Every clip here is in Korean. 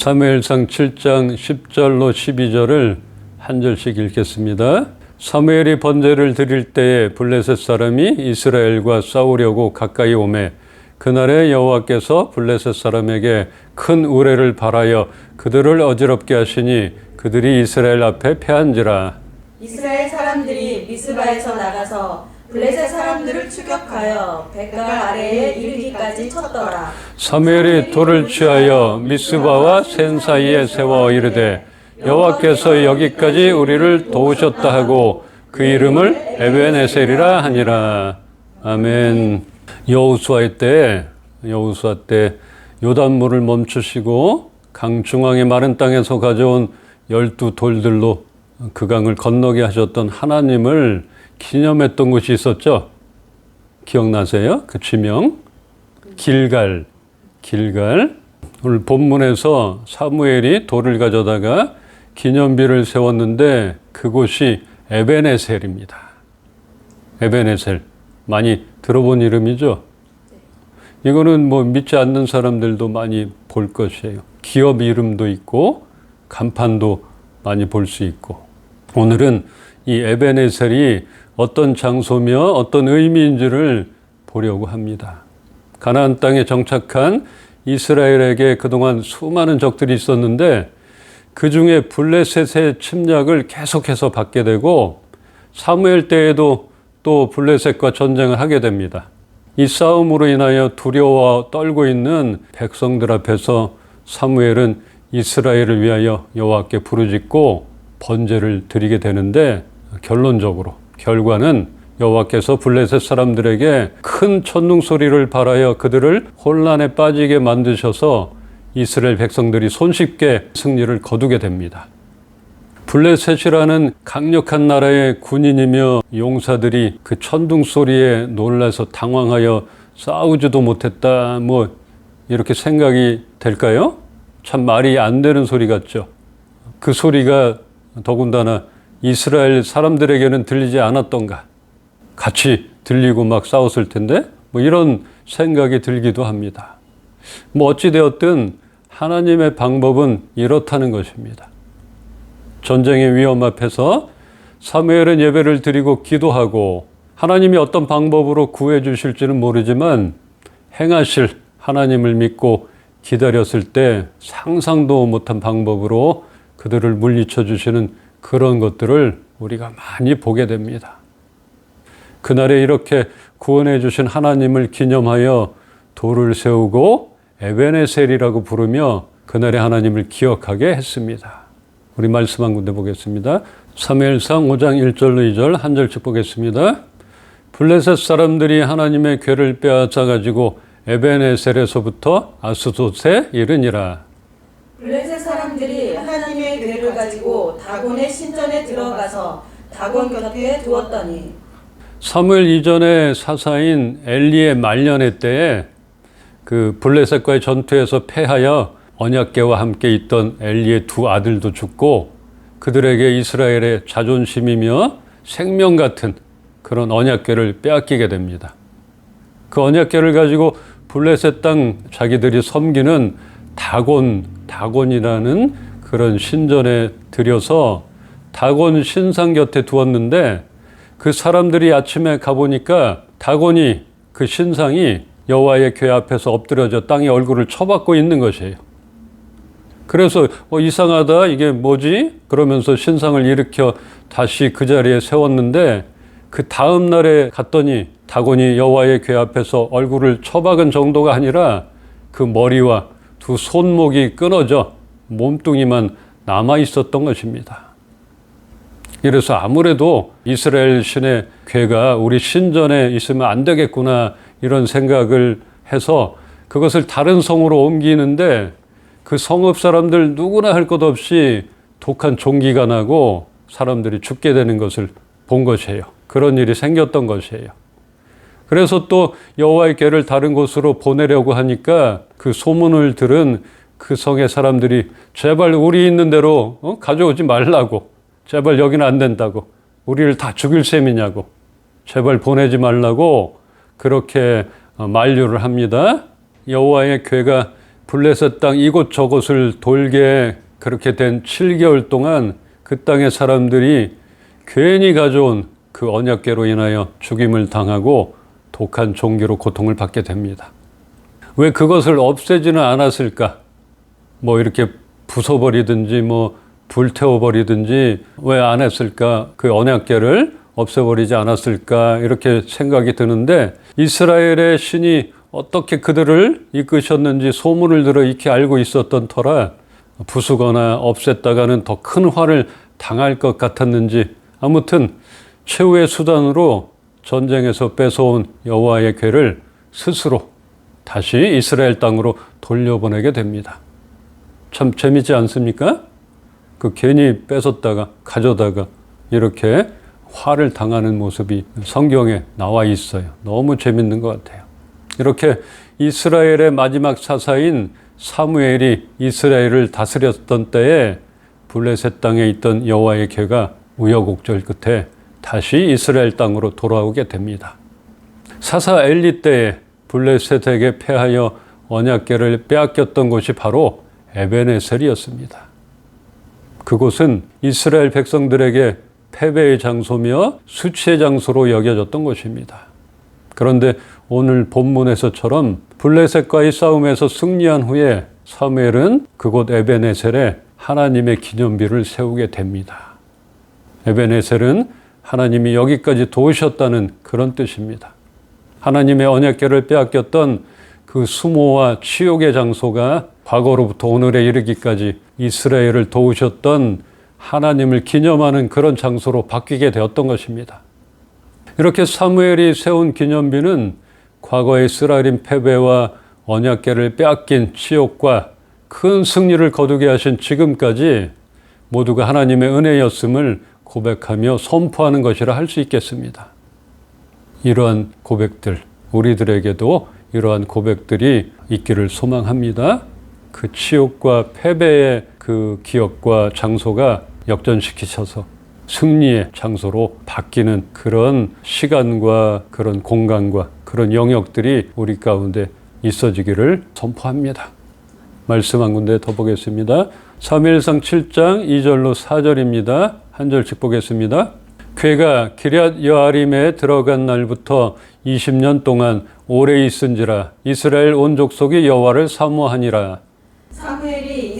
사무엘상 7장 10절로 12절을 한 절씩 읽겠습니다. 사무엘이 번제를 드릴 때에 블레셋 사람이 이스라엘과 싸우려고 가까이 오매 그날에 여호와께서 블레셋 사람에게 큰 우레를 발하여 그들을 어지럽게 하시니 그들이 이스라엘 앞에 패한지라 이스라엘 사람들이 미스바에서 나가서 블레셋 사람들을 추격하여 백갈 아래에 이르기까지 쳤더라. 사무엘이 돌을 취하여 미스바와 센 사이에 세워 이르되 여호와께서 여기까지 우리를 도우셨다 하고 그 이름을 에베네셀이라 하니라. 아멘. 여호수아 때 여호수아 때 요단물을 멈추시고 강 중앙의 마른 땅에서 가져온 열두 돌들로 그 강을 건너게 하셨던 하나님을 기념했던 곳이 있었죠. 기억나세요? 그 지명 길갈 길갈 오늘 본문에서 사무엘이 돌을 가져다가 기념비를 세웠는데 그곳이 에베네셀입니다. 에베네셀 많이 들어본 이름이죠. 이거는 뭐 믿지 않는 사람들도 많이 볼 것이에요. 기업 이름도 있고 간판도 많이 볼 수 있고 오늘은 이 에베네셀이 어떤 장소며 어떤 의미인지를 보려고 합니다. 가나안 땅에 정착한 이스라엘에게 그동안 수많은 적들이 있었는데 그 중에 블레셋의 침략을 계속해서 받게 되고 사무엘 때에도 또 블레셋과 전쟁을 하게 됩니다. 이 싸움으로 인하여 두려워 떨고 있는 백성들 앞에서 사무엘은 이스라엘을 위하여 여호와께 부르짖고 번제를 드리게 되는데 결론적으로 결과는 여호와께서 블레셋 사람들에게 큰 천둥 소리를 발하여 그들을 혼란에 빠지게 만드셔서 이스라엘 백성들이 손쉽게 승리를 거두게 됩니다. 블레셋이라는 강력한 나라의 군인이며 용사들이 그 천둥 소리에 놀라서 당황하여 싸우지도 못했다 뭐 이렇게 생각이 될까요? 참 말이 안 되는 소리 같죠. 그 소리가 더군다나 이스라엘 사람들에게는 들리지 않았던가. 같이 들리고 막 싸웠을 텐데 뭐 이런 생각이 들기도 합니다. 뭐 어찌되었든 하나님의 방법은 이렇다는 것입니다. 전쟁의 위험 앞에서 사무엘은 예배를 드리고 기도하고 하나님이 어떤 방법으로 구해 주실지는 모르지만 행하실 하나님을 믿고 기다렸을 때 상상도 못한 방법으로 그들을 물리쳐 주시는 그런 것들을 우리가 많이 보게 됩니다. 그날에 이렇게 구원해 주신 하나님을 기념하여 돌을 세우고 에베네셀이라고 부르며 그날의 하나님을 기억하게 했습니다. 우리 말씀 한 군데 보겠습니다. 3일상 5장 1절로 2절 한 절씩 보겠습니다. 블레셋 사람들이 하나님의 괴를 빼앗아 가지고 에베네셀에서부터 아스돗에 이르니라. 블레셋 사람들이 하나님의 괴를 가지고 다곤의 신전에 들어가서 다곤 곁에 두었더니 사무엘 이전의 사사인 엘리의 말년의 때에 그 블레셋과의 전투에서 패하여 언약계와 함께 있던 엘리의 두 아들도 죽고 그들에게 이스라엘의 자존심이며 생명 같은 그런 언약계를 빼앗기게 됩니다. 그 언약계를 가지고 블레셋 땅 자기들이 섬기는 다곤, 다곤이라는 그런 신전에 들여서 다곤 신상 곁에 두었는데 그 사람들이 아침에 가보니까 다곤이 그 신상이 여호와의 궤 앞에서 엎드려져 땅에 얼굴을 쳐박고 있는 것이에요. 그래서 어, 이상하다 이게 뭐지? 그러면서 신상을 일으켜 다시 그 자리에 세웠는데 그 다음 날에 갔더니 다곤이 여호와의 궤 앞에서 얼굴을 쳐박은 정도가 아니라 그 머리와 두 손목이 끊어져 몸뚱이만 남아 있었던 것입니다. 이래서 아무래도 이스라엘 신의 궤가 우리 신전에 있으면 안 되겠구나 이런 생각을 해서 그것을 다른 성으로 옮기는데 그 성읍 사람들 누구나 할 것 없이 독한 종기가 나고 사람들이 죽게 되는 것을 본 것이에요. 그런 일이 생겼던 것이에요. 그래서 또 여호와의 궤를 다른 곳으로 보내려고 하니까 그 소문을 들은 그 성의 사람들이 제발 우리 있는 대로 어? 가져오지 말라고 제발 여기는 안 된다고 우리를 다 죽일 셈이냐고 제발 보내지 말라고 그렇게 어, 만류를 합니다. 여호와의 궤가 블레셋 땅 이곳 저곳을 돌게 그렇게 된 7개월 동안 그 땅의 사람들이 괜히 가져온 그 언약계로 인하여 죽임을 당하고 독한 종기로 고통을 받게 됩니다. 왜 그것을 없애지는 않았을까? 뭐 이렇게 부숴버리든지 뭐 불태워버리든지 왜 안 했을까? 그 언약계를 없애버리지 않았을까? 이렇게 생각이 드는데 이스라엘의 신이 어떻게 그들을 이끄셨는지 소문을 들어 익히 알고 있었던 터라 부수거나 없앴다가는 더 큰 화를 당할 것 같았는지 아무튼 최후의 수단으로 전쟁에서 뺏어온 여호와의 궤를 스스로 다시 이스라엘 땅으로 돌려보내게 됩니다. 참 재밌지 않습니까? 그 괜히 뺏었다가 가져다가 이렇게 화를 당하는 모습이 성경에 나와 있어요. 너무 재밌는 것 같아요. 이렇게 이스라엘의 마지막 사사인 사무엘이 이스라엘을 다스렸던 때에 블레셋 땅에 있던 여호와의 궤가 우여곡절 끝에 다시 이스라엘 땅으로 돌아오게 됩니다. 사사 엘리 때에 블레셋에게 패하여 언약궤를 빼앗겼던 곳이 바로 에베네셀이었습니다. 그곳은 이스라엘 백성들에게 패배의 장소며 수치의 장소로 여겨졌던 곳입니다. 그런데 오늘 본문에서처럼 블레셋과의 싸움에서 승리한 후에 사무엘은 그곳 에베네셀에 하나님의 기념비를 세우게 됩니다. 에베네셀은 하나님이 여기까지 도우셨다는 그런 뜻입니다. 하나님의 언약궤를 빼앗겼던 그 수모와 치욕의 장소가 과거로부터 오늘에 이르기까지 이스라엘을 도우셨던 하나님을 기념하는 그런 장소로 바뀌게 되었던 것입니다. 이렇게 사무엘이 세운 기념비는 과거의 이스라엘인 패배와 언약궤를 빼앗긴 치욕과 큰 승리를 거두게 하신 지금까지 모두가 하나님의 은혜였음을 고백하며 선포하는 것이라 할 수 있겠습니다. 이러한 고백들, 우리들에게도 이러한 고백들이 있기를 소망합니다. 그 치욕과 패배의 그 기억과 장소가 역전시키셔서 승리의 장소로 바뀌는 그런 시간과 그런 공간과 그런 영역들이 우리 가운데 있어지기를 선포합니다. 말씀 한 군데 더 보겠습니다. 3일상 7장 2절로 4절입니다. 한 절씩 보겠습니다. 괴가 기럇 여아림에 들어간 날부터 20년 동안 오래 있은지라 이스라엘 온 족속이 여호와를 사모하니라.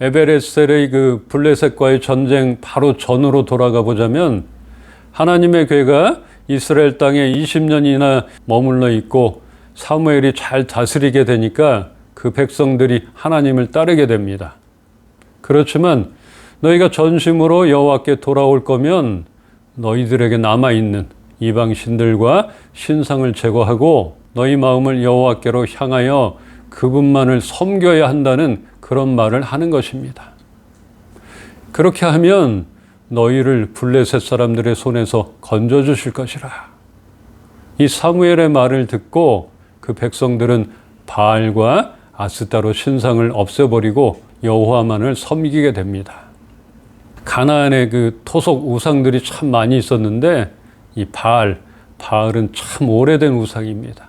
에베레셀의 그 블레셋과의 전쟁 바로 전으로 돌아가 보자면 하나님의 괴가 이스라엘 땅에 20년이나 머물러 있고 사무엘이 잘 다스리게 되니까 그 백성들이 하나님을 따르게 됩니다. 그렇지만 너희가 전심으로 여호와께 돌아올 거면 너희들에게 남아 있는 이방 신들과 신상을 제거하고 너희 마음을 여호와께로 향하여 그분만을 섬겨야 한다는 그런 말을 하는 것입니다. 그렇게 하면 너희를 블레셋 사람들의 손에서 건져 주실 것이라. 이 사무엘의 말을 듣고 그 백성들은 바알과 아스타로 신상을 없애버리고 여호와만을 섬기게 됩니다. 가나안에 그 토속 우상들이 참 많이 있었는데 이 바알, 바알은 참 오래된 우상입니다.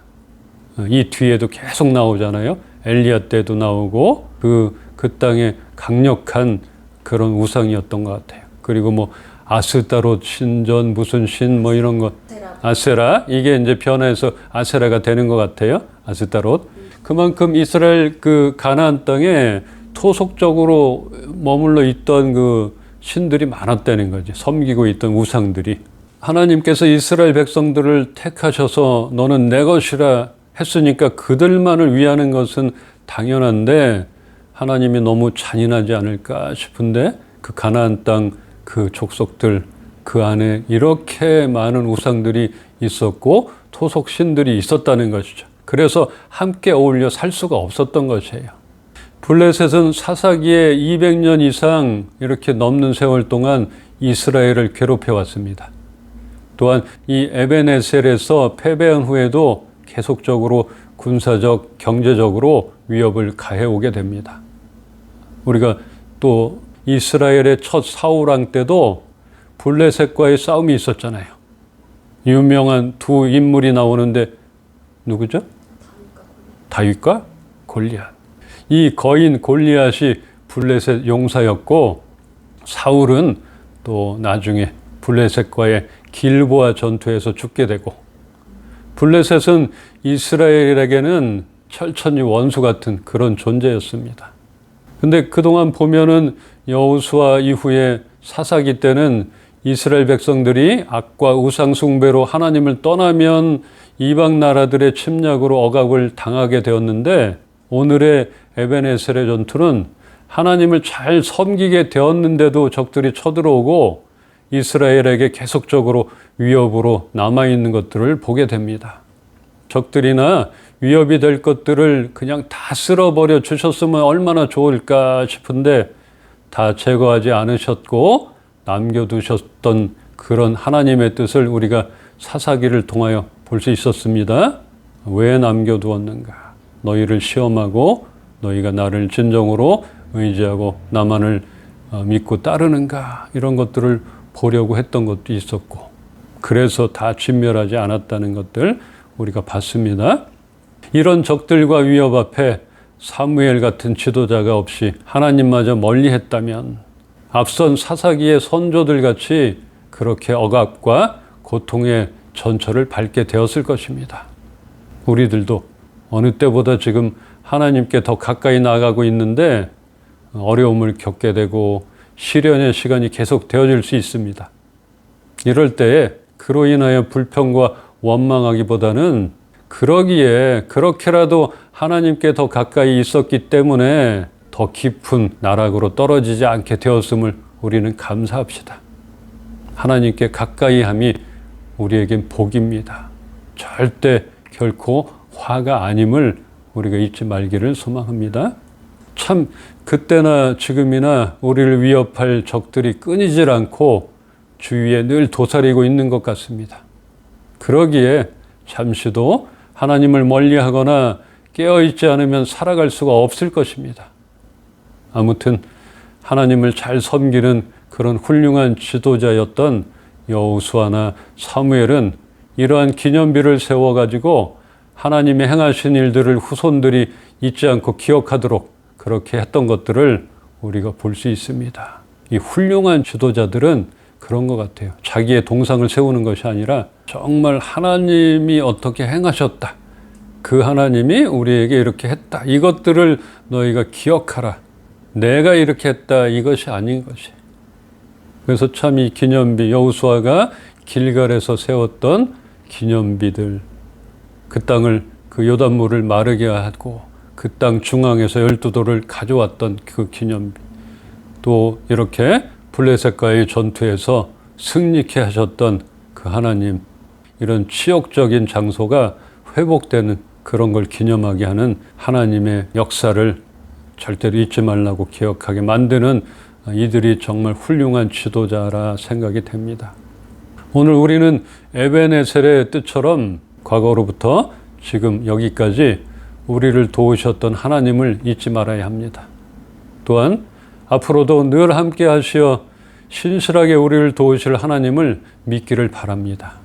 이 뒤에도 계속 나오잖아요. 엘리야 때도 나오고 그, 그 땅에 강력한 그런 우상이었던 것 같아요. 그리고 뭐 아스타롯 신전 무슨 신 뭐 이런 것 아세라 이게 이제 변해서 아세라가 되는 것 같아요. 아스타롯 그만큼 이스라엘 그 가나안 땅에 토속적으로 머물러 있던 그 신들이 많았다는 거지. 섬기고 있던 우상들이. 하나님께서 이스라엘 백성들을 택하셔서 너는 내 것이라 했으니까 그들만을 위하는 것은 당연한데 하나님이 너무 잔인하지 않을까 싶은데 그 가나안 땅 그 족속들 그 안에 이렇게 많은 우상들이 있었고 토속 신들이 있었다는 것이죠. 그래서 함께 어울려 살 수가 없었던 것이에요. 블레셋은 사사기에 200년 이상 이렇게 넘는 세월 동안 이스라엘을 괴롭혀 왔습니다. 또한 이 에베네셀에서 패배한 후에도 계속적으로 군사적, 경제적으로 위협을 가해오게 됩니다. 우리가 또 이스라엘의 첫 사우랑 때도 블레셋과의 싸움이 있었잖아요. 유명한 두 인물이 나오는데 누구죠? 다윗과 골리앗. 이 거인 골리앗이 블레셋 용사였고 사울은 또 나중에 블레셋과의 길보아 전투에서 죽게 되고 블레셋은 이스라엘에게는 철천지 원수 같은 그런 존재였습니다. 근데 그동안 보면은 여호수아 이후에 사사기 때는 이스라엘 백성들이 악과 우상 숭배로 하나님을 떠나면 이방 나라들의 침략으로 억압을 당하게 되었는데 오늘의 에베네셀의 전투는 하나님을 잘 섬기게 되었는데도 적들이 쳐들어오고 이스라엘에게 계속적으로 위협으로 남아 있는 것들을 보게 됩니다. 적들이나 위협이 될 것들을 그냥 다 쓸어버려 주셨으면 얼마나 좋을까 싶은데 다 제거하지 않으셨고 남겨두셨던 그런 하나님의 뜻을 우리가 사사기를 통하여 볼 수 있었습니다. 왜 남겨두었는가? 너희를 시험하고 너희가 나를 진정으로 의지하고 나만을 어, 믿고 따르는가? 이런 것들을 보려고 했던 것도 있었고 그래서 다 진멸하지 않았다는 것들 우리가 봤습니다. 이런 적들과 위협 앞에 사무엘 같은 지도자가 없이 하나님마저 멀리 했다면 앞선 사사기의 선조들 같이 그렇게 억압과 고통의 전철을 밟게 되었을 것입니다. 우리들도 어느 때보다 지금 하나님께 더 가까이 나가고 있는데 어려움을 겪게 되고 시련의 시간이 계속 되어질 수 있습니다. 이럴 때에 그로 인하여 불평과 원망하기보다는 그러기에 그렇게라도 하나님께 더 가까이 있었기 때문에 더 깊은 나락으로 떨어지지 않게 되었음을 우리는 감사합시다. 하나님께 가까이 함이 우리에겐 복입니다. 절대 결코 화가 아님을 우리가 잊지 말기를 소망합니다. 참 그때나 지금이나 우리를 위협할 적들이 끊이질 않고 주위에 늘 도사리고 있는 것 같습니다. 그러기에 잠시도 하나님을 멀리하거나 깨어있지 않으면 살아갈 수가 없을 것입니다. 아무튼 하나님을 잘 섬기는 그런 훌륭한 지도자였던 여호수아나 사무엘은 이러한 기념비를 세워가지고 하나님의 행하신 일들을 후손들이 잊지 않고 기억하도록 그렇게 했던 것들을 우리가 볼 수 있습니다. 이 훌륭한 지도자들은 그런 것 같아요. 자기의 동상을 세우는 것이 아니라 정말 하나님이 어떻게 행하셨다. 그 하나님이 우리에게 이렇게 했다. 이것들을 너희가 기억하라. 내가 이렇게 했다. 이것이 아닌 것이. 그래서 참 이 기념비 여호수아가 길갈에서 세웠던 기념비들 그 땅을 그 요단물을 마르게 하고 그 땅 중앙에서 열두 돌을 가져왔던 그 기념비 또 이렇게 블레셋과의 전투에서 승리케 하셨던 그 하나님 이런 치욕적인 장소가 회복되는 그런 걸 기념하게 하는 하나님의 역사를 절대로 잊지 말라고 기억하게 만드는 이들이 정말 훌륭한 지도자라 생각이 됩니다. 오늘 우리는 에베네셀의 뜻처럼 과거로부터 지금 여기까지 우리를 도우셨던 하나님을 잊지 말아야 합니다. 또한 앞으로도 늘 함께 하시어 신실하게 우리를 도우실 하나님을 믿기를 바랍니다.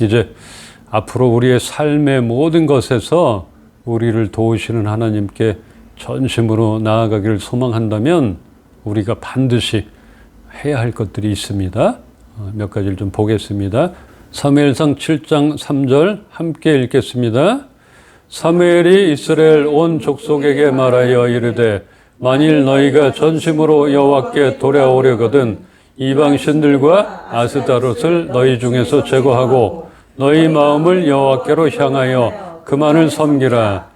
이제 앞으로 우리의 삶의 모든 것에서 우리를 도우시는 하나님께 전심으로 나아가기를 소망한다면 우리가 반드시 해야 할 것들이 있습니다. 어, 몇 가지를 좀 보겠습니다. 사무엘상 7장 3절 함께 읽겠습니다. 사무엘이 이스라엘 온 족속에게 말하여 이르되 만일 너희가 전심으로 여호와께 돌아오려거든 이방 신들과 아스다롯을 너희 중에서 제거하고 너희 마음을 여호와께로 향하여 그만을 섬기라.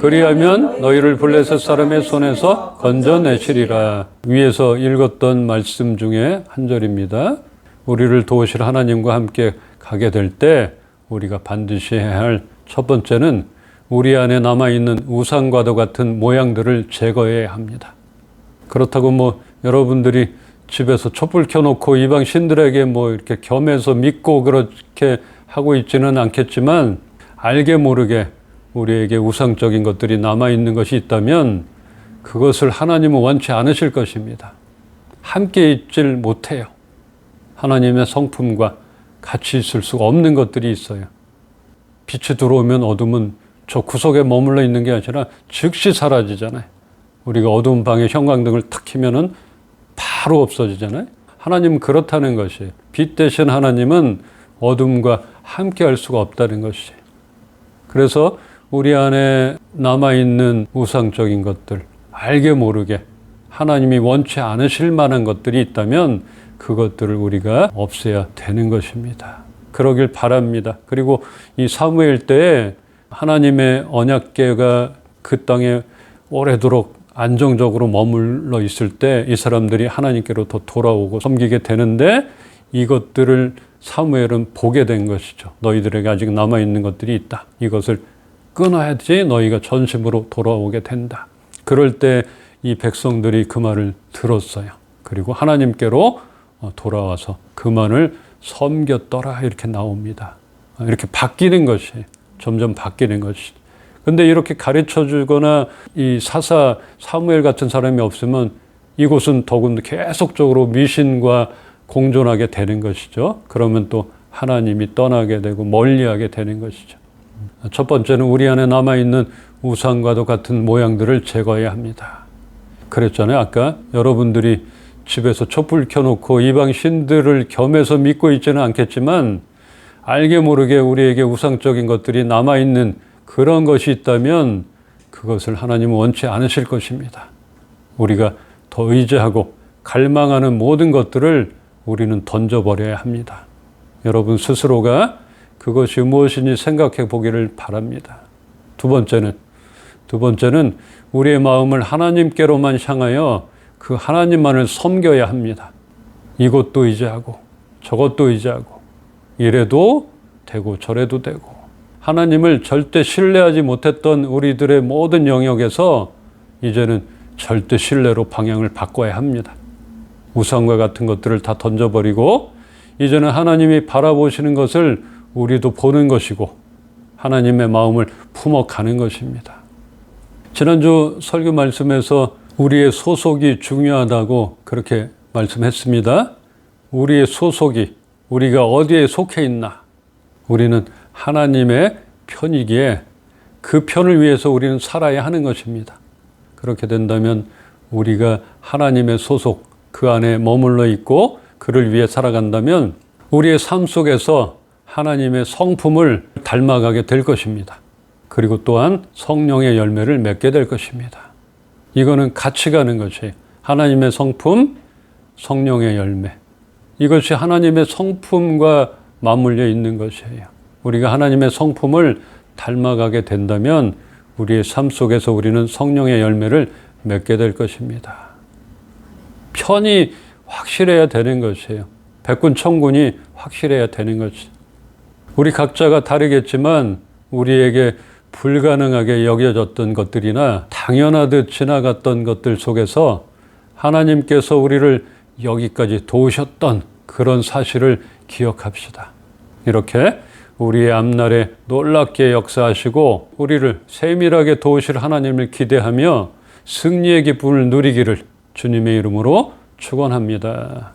그리하면 너희를 블레셋 사람의 손에서 건져내시리라. 위에서 읽었던 말씀 중에 한 절입니다. 우리를 도우실 하나님과 함께 가게 될 때 우리가 반드시 해야 할 첫 번째는 우리 안에 남아있는 우상과도 같은 모양들을 제거해야 합니다. 그렇다고 뭐 여러분들이 집에서 촛불 켜놓고 이방 신들에게 뭐 이렇게 겸해서 믿고 그렇게 하고 있지는 않겠지만 알게 모르게 우리에게 우상적인 것들이 남아있는 것이 있다면 그것을 하나님은 원치 않으실 것입니다. 함께 있질 못해요. 하나님의 성품과 같이 있을 수가 없는 것들이 있어요. 빛이 들어오면 어둠은 저 구석에 머물러 있는 게 아니라 즉시 사라지잖아요. 우리가 어두운 방에 형광등을 탁 켜면은 바로 없어지잖아요. 하나님은 그렇다는 것이에요. 빛 대신 하나님은 어둠과 함께 할 수가 없다는 것이에요. 그래서 우리 안에 남아 있는 우상적인 것들, 알게 모르게 하나님이 원치 않으실 만한 것들이 있다면 그것들을 우리가 없애야 되는 것입니다. 그러길 바랍니다. 그리고 이 사무엘 때에 하나님의 언약계가 그 땅에 오래도록 안정적으로 머물러 있을 때 이 사람들이 하나님께로 더 돌아오고 섬기게 되는데 이것들을 사무엘은 보게 된 것이죠. 너희들에게 아직 남아 있는 것들이 있다. 이것을 끊어야지 너희가 전심으로 돌아오게 된다. 그럴 때 이 백성들이 그 말을 들었어요. 그리고 하나님께로 어, 돌아와서 그만을 섬겼더라 이렇게 나옵니다. 아, 이렇게 바뀌는 것이 점점 바뀌는 것이. 근데 이렇게 가르쳐 주거나 이 사사 사무엘 같은 사람이 없으면 이곳은 더군 계속적으로 미신과 공존하게 되는 것이죠. 그러면 또 하나님이 떠나게 되고 멀리하게 되는 것이죠. 첫 번째는 우리 안에 남아 있는 우상과도 같은 모양들을 제거해야 합니다. 그랬잖아요. 아까 여러분들이 집에서 촛불 켜놓고 이방 신들을 겸해서 믿고 있지는 않겠지만 알게 모르게 우리에게 우상적인 것들이 남아 있는 그런 것이 있다면 그것을 하나님은 원치 않으실 것입니다. 우리가 더 의지하고 갈망하는 모든 것들을 우리는 던져버려야 합니다. 여러분 스스로가 그것이 무엇인지 생각해 보기를 바랍니다. 두 번째는 두 번째는 우리의 마음을 하나님께로만 향하여 그 하나님만을 섬겨야 합니다. 이것도 의지하고 저것도 의지하고 이래도 되고 저래도 되고 하나님을 절대 신뢰하지 못했던 우리들의 모든 영역에서 이제는 절대 신뢰로 방향을 바꿔야 합니다. 우상과 같은 것들을 다 던져버리고 이제는 하나님이 바라보시는 것을 우리도 보는 것이고 하나님의 마음을 품어가는 것입니다. 지난주 설교 말씀에서 우리의 소속이 중요하다고 그렇게 말씀했습니다. 우리의 소속이 우리가 어디에 속해 있나? 우리는 하나님의 편이기에 그 편을 위해서 우리는 살아야 하는 것입니다. 그렇게 된다면 우리가 하나님의 소속 그 안에 머물러 있고 그를 위해 살아간다면 우리의 삶 속에서 하나님의 성품을 닮아가게 될 것입니다. 그리고 또한 성령의 열매를 맺게 될 것입니다. 이거는 같이 가는 것이 하나님의 성품, 성령의 열매. 이것이 하나님의 성품과 맞물려 있는 것이에요. 우리가 하나님의 성품을 닮아가게 된다면 우리의 삶 속에서 우리는 성령의 열매를 맺게 될 것입니다. 편이 확실해야 되는 것이에요. 백군 천군이 확실해야 되는 것이. 우리 각자가 다르겠지만 우리에게 불가능하게 여겨졌던 것들이나 당연하듯 지나갔던 것들 속에서 하나님께서 우리를 여기까지 도우셨던 그런 사실을 기억합시다. 이렇게 우리의 앞날에 놀랍게 역사하시고 우리를 세밀하게 도우실 하나님을 기대하며 승리의 기쁨을 누리기를 주님의 이름으로 축원합니다.